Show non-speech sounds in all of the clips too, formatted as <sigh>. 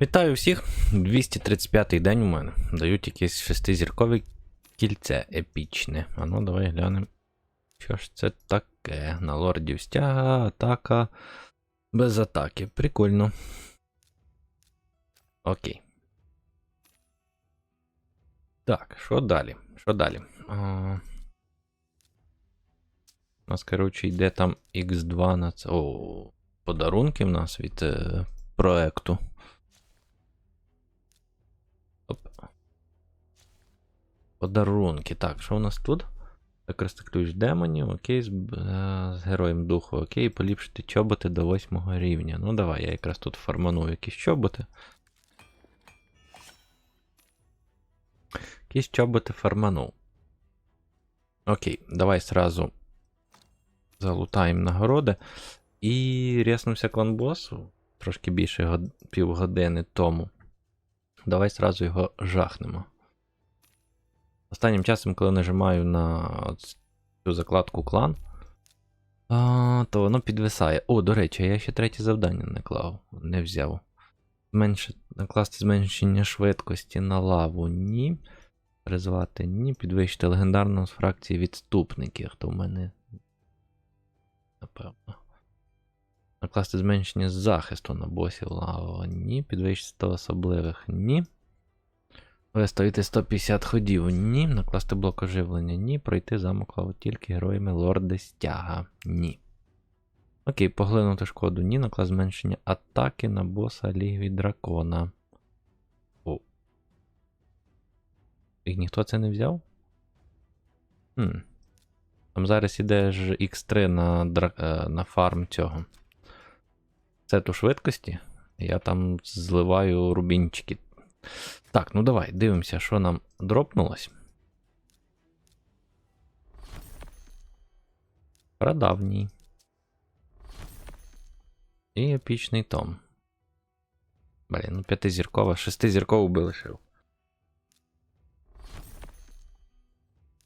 Вітаю всіх! 235-й день у мене. Дають якесь шестизіркове кільце епічне. А ну давай глянемо. Що ж це таке? На лордів стяга, атака. Без атаки. Прикольно. Окей. Так, що далі? Що далі? А... У нас, коротше, йде там X2 на це. О, подарунки в нас від е, проекту. Подарунки. Так, що у нас тут? Використати ключ демонів, окей, з, е, з героєм духу, окей, поліпшити чоботи до 8 рівня. Ну давай, я якраз тут форманую якісь чоботи. Якісь чоботи фарманув. Окей, давай сразу залутаємо нагороди. І ряснувся клан босу трошки більше год... півгодини тому. Давай сразу його жахнемо. Останнім часом, коли нажимаю на цю закладку клан, а, то воно підвисає. О, до речі, я ще третє завдання не клав, не взяв. Зменши... Накласти зменшення швидкості на лаву. Ні. Призвати ні. Підвищити легендарну з фракції відступників. Хто в мене. Напевно. Накласти зменшення захисту на босів лава. Ні. Підвищити особливих. Ні. Виставити 150 ходів. Ні. Накласти блок оживлення. Ні. Пройти замок лаву тільки героями лорди стяга. Ні. Окей, поглинути шкоду. Ні. Наклас зменшення атаки на боса Лігві Дракона. О. І ніхто це не взяв? Хм. Там зараз іде ж X3 на, дра... е, на фарм цього. Сету швидкості. Я там зливаю рубінчики. Так, ну давай, дивимося, що нам дропнулось. Прадавній. І епічний том. Блін, ну п'ятизіркова, шестизіркову би лишив.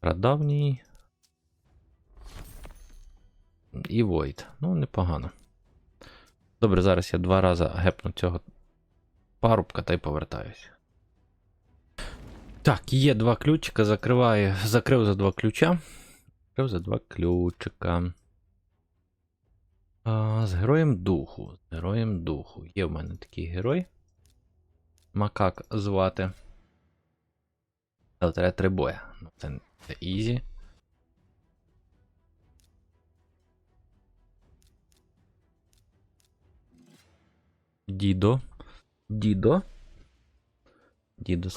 Прадавній. І Void. Ну, непогано. Добре, зараз я два рази гепну цього парубка та й повертаюся. Так, є два ключика, закриваю. Закрив за два ключа. Закрив за два ключика. А, з героєм духу. З героєм духу. Є в мене такий герой. Макак звати. Але треба три боя. Ну, це, це ізі. Дідо. Дідо. Дідо з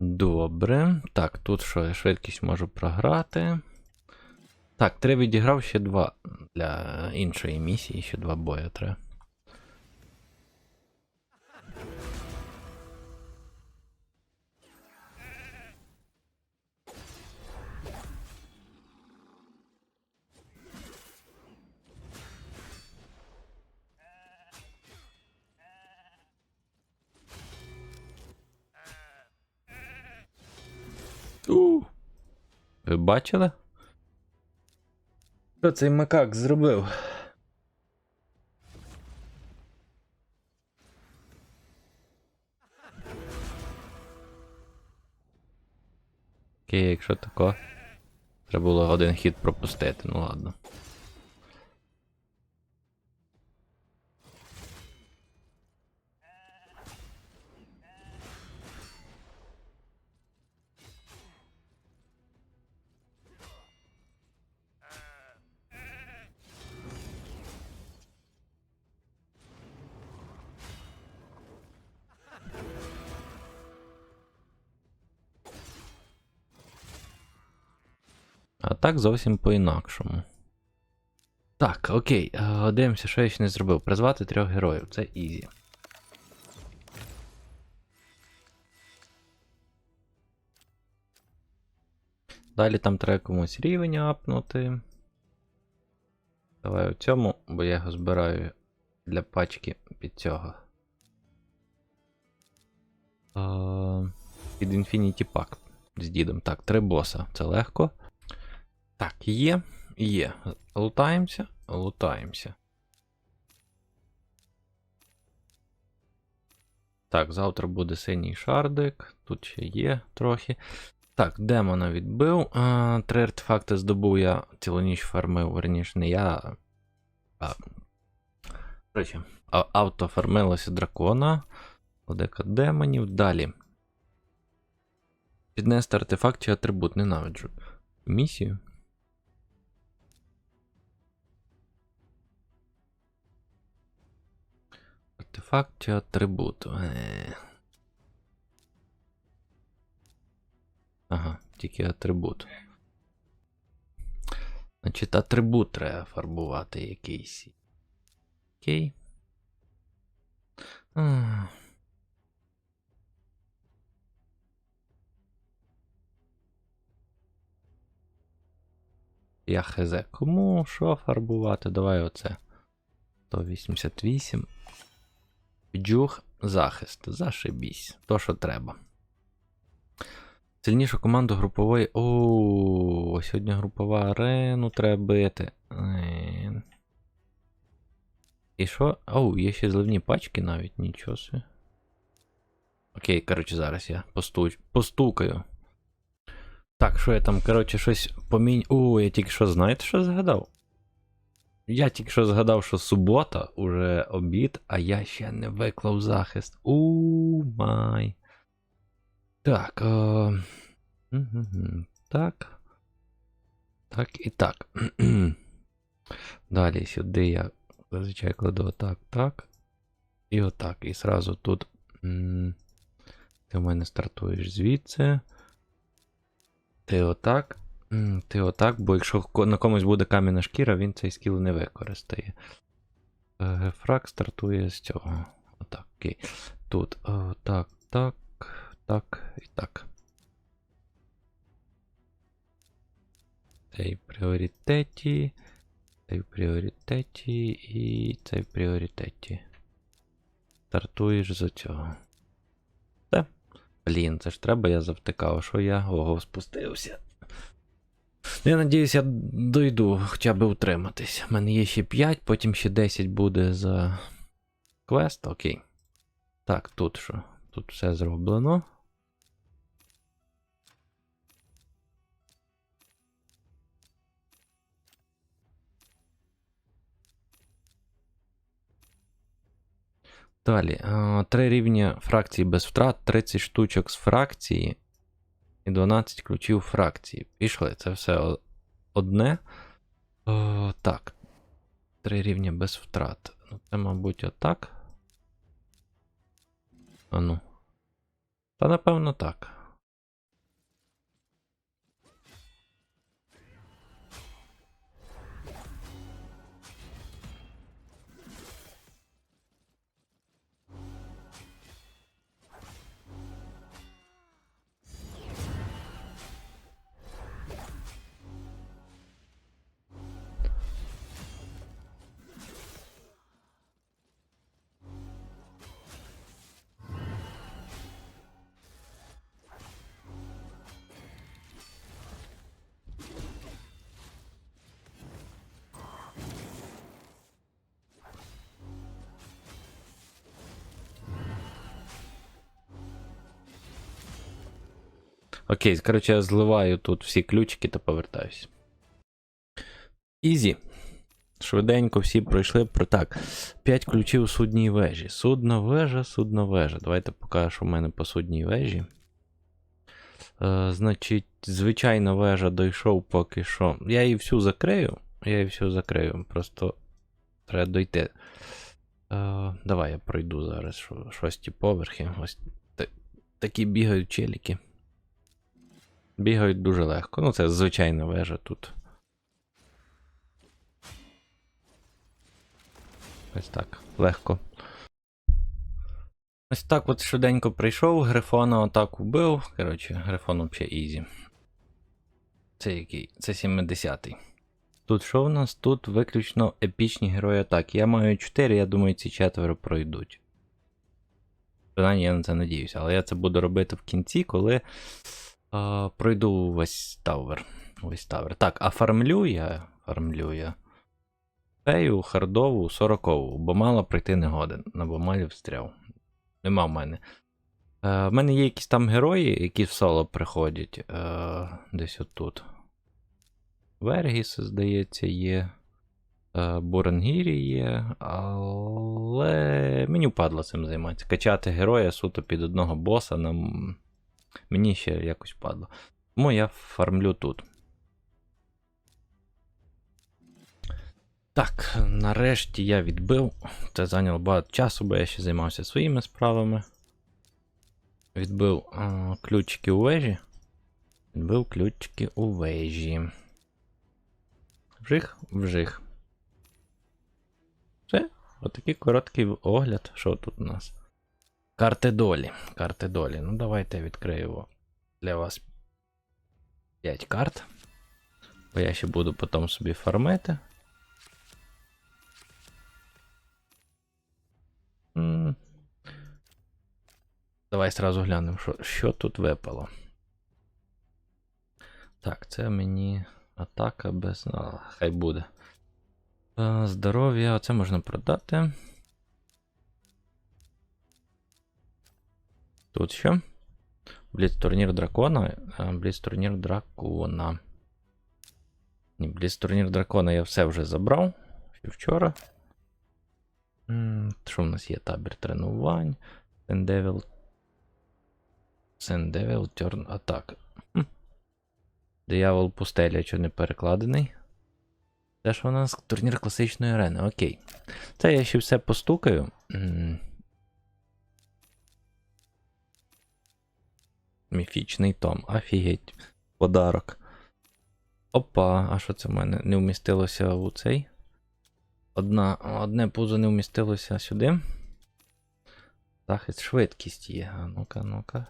Добре. Так, тут що, я швидкість можу програти. Так, три відіграв ще два для іншої місії, ще два боя треба. У. Ви бачили? Що цей макак зробив? Окей, якщо тако. Треба було один хід пропустити, ну ладно. Так зовсім по-інакшому. Так, окей, е, дивимося, що я ще не зробив. Призвати трьох героїв. Це ізі. Далі там треба комусь рівень апнути. Давай у цьому, бо я його збираю для пачки під цього. Під Infinity Pack з дідом. Так, три боса. Це легко. Так, є. Є. Лутаємося, лутаємося. Так, завтра буде синій шардик. Тут ще є трохи. Так, демона відбив. Три артефакти здобув я цілу ніч фармив, верніше, не я. А, коротше, а- автофармилося дракона. Одека демонів. Далі. Піднести артефакт чи атрибут, ненавиджу. Місію. Артефакт чи атрибут? Е. Ага, тільки атрибут. Значить, атрибут треба фарбувати якийсь. Окей. Ах. Я хз. Кому що фарбувати? Давай оце. 188. Джух, захист. Зашибісь. То, що треба. Сильнішу команду групової. О, сьогодні групова арену треба бити. Е. І що? Оу, є ще зливні пачки навіть, нічого собі. Окей, коротше, зараз я посту... постукаю. Так, що я там, коротше, щось помінь. О, я тільки що, знаєте, що згадав? Я тільки що згадав, що субота, уже обід, а я ще не виклав захист. У май. Так. Е... мгм, Так. Так і так. <clears throat> Далі сюди я зазвичай кладу отак, так. І отак. І сразу тут. Ти в мене стартуєш звідси. Ти отак. Ти отак, бо якщо на комусь буде кам'яна шкіра, він цей скіл не використає. Е, Фраг стартує з цього. Отак, окей. Тут. О, так, так, так і так. Цей в пріоритеті. Цей в пріоритеті і цей в пріоритеті. Стартуєш з цього. Все. Блін, це ж треба, я завтикав, що я ого спустився. Ну, Я надіюсь, я дойду хоча б утриматись. У мене є ще 5, потім ще 10 буде за квест. Окей. Так, тут що? Тут все зроблено. Далі. а, Три рівня фракції без втрат, 30 штучок з фракції і 12 ключів фракції. Пішли, це все одне. О, так. Три рівня без втрат. Ну, це, мабуть, отак. А ну. Та напевно так. Окей, коротше, я зливаю тут всі ключики та повертаюсь. Ізі. Швиденько всі пройшли про так. 5 ключів у судній вежі. Судна вежа, судна вежа. Давайте покажу, в мене по судній вежі. Е, значить, звичайна вежа дійшов поки що. Я її всю закрию. Я її всю закрию. Просто треба дойти. Е, давай я пройду зараз шо- шості поверхи. Ось та- такі бігають челіки. Бігають дуже легко. Ну, це звичайна вежа тут. Ось так, легко. Ось так от швиденько прийшов, грифона отак убив. Коротше, грифон взагалі ізі. Це який? Це 70-й. Тут що в нас? Тут виключно епічні герої атаки. Я маю 4, я думаю, ці четверо пройдуть. Принаймні, я на це надіюся. Але я це буду робити в кінці, коли а, пройду весь тавер. Весь тавер. Так, а фармлю я. Фармлю я. Фею, хардову, сорокову, бо мала прийти не годен. На бомалі встряв. Нема в мене. Е, в мене є якісь там герої, які в соло приходять. Е, десь отут. Вергіс, здається, є. Е, Буренгірі є. Але мені впадло цим займатися. Качати героя суто під одного боса нам. Мені ще якось впадло. Тому я фармлю тут. Так, нарешті я відбив. Це зайняло багато часу, бо я ще займався своїми справами. Відбив а, ключики у вежі. Відбив ключики у вежі. Вжих, вжих. Все, отакий короткий огляд. Що тут у нас? Карти долі. Карти долі. Ну, давайте я відкрию для вас 5 карт. Бо я ще буду потім собі фармити. Давай сразу глянемо, що, що тут випало. Так, це мені атака без. А, хай буде. Е, Здоров'я, оце можна продати. Тут що? Бліц турнір дракона. Бліц турнір дракона. Ні, Бліц турнір дракона я все вже забрав. Ще вчора. Що в нас є табір тренувань? Сендевіл. Сендевіл Терн Атак. Диявол пустеля, що не перекладений. Це ж у нас турнір класичної арени. Окей. Це я ще все постукаю. Міфічний том. Офігеть. Подарок. Опа, а що це в мене? Не вмістилося у цей? Одна, одне пузо не вмістилося сюди. Захист швидкість є. А ну-ка, ну-ка.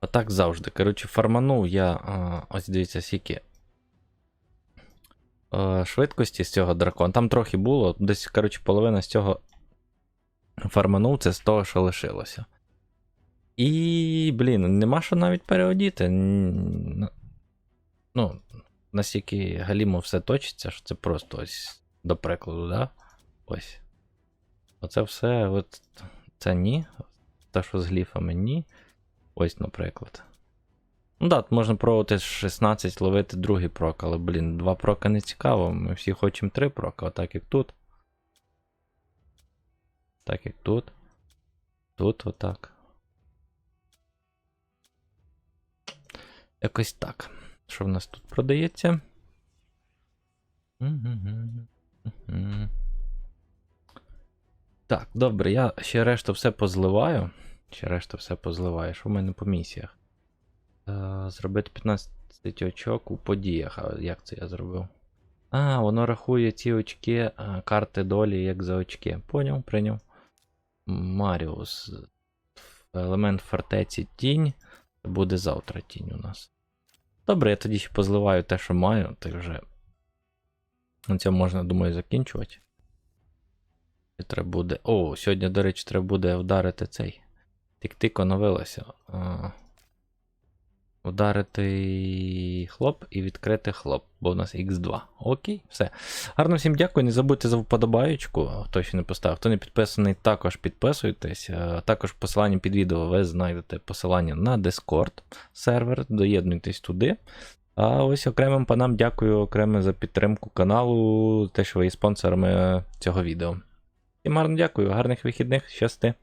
А так завжди. Коротше, фарманув я. А, ось дивіться, скільки. Швидкості з цього дракона. Там трохи було. Десь, коротше, половина з цього фарманув, це з того, що лишилося. І, блін, нема що навіть переодіти. Ну, настільки галімо все точиться, що це просто ось до прикладу, да? Ось. Оце все, от це ні. Те, що з гліфами ні. Ось, наприклад. Ну так, да, можна пробувати 16 ловити другий прок, але, блін, два прока не цікаво. Ми всі хочемо три прока, отак як тут. Так як тут. Тут отак. Якось так. Що в нас тут продається? Так, добре, я ще решту все позливаю. Ще решту все позливаю. Що в мене по місіях? Е, зробити 15 очок у подіях. А як це я зробив? А, воно рахує ці очки, карти долі як за очки. Поняв, прийняв. Маріус. Елемент фортеці тінь. Це Буде завтра тінь у нас. Добре, я тоді ще позливаю те, що маю, то вже. На цьому можна, думаю, закінчувати. І треба буде. О, сьогодні, до речі, треба буде вдарити цей. Тик-тик оновилося. А, Вдарити хлоп і відкрити хлоп, бо у нас X2. Окей, все. Гарно всім дякую. Не забудьте за вподобаєчку, хто ще не поставив. Хто не підписаний, також підписуйтесь. Е, Також в посиланні під відео ви знайдете посилання на Discord сервер. Доєднуйтесь туди. А ось окремим панам дякую окремо за підтримку каналу, те, що ви є спонсорами цього відео. І гарно дякую, гарних вихідних, щасти.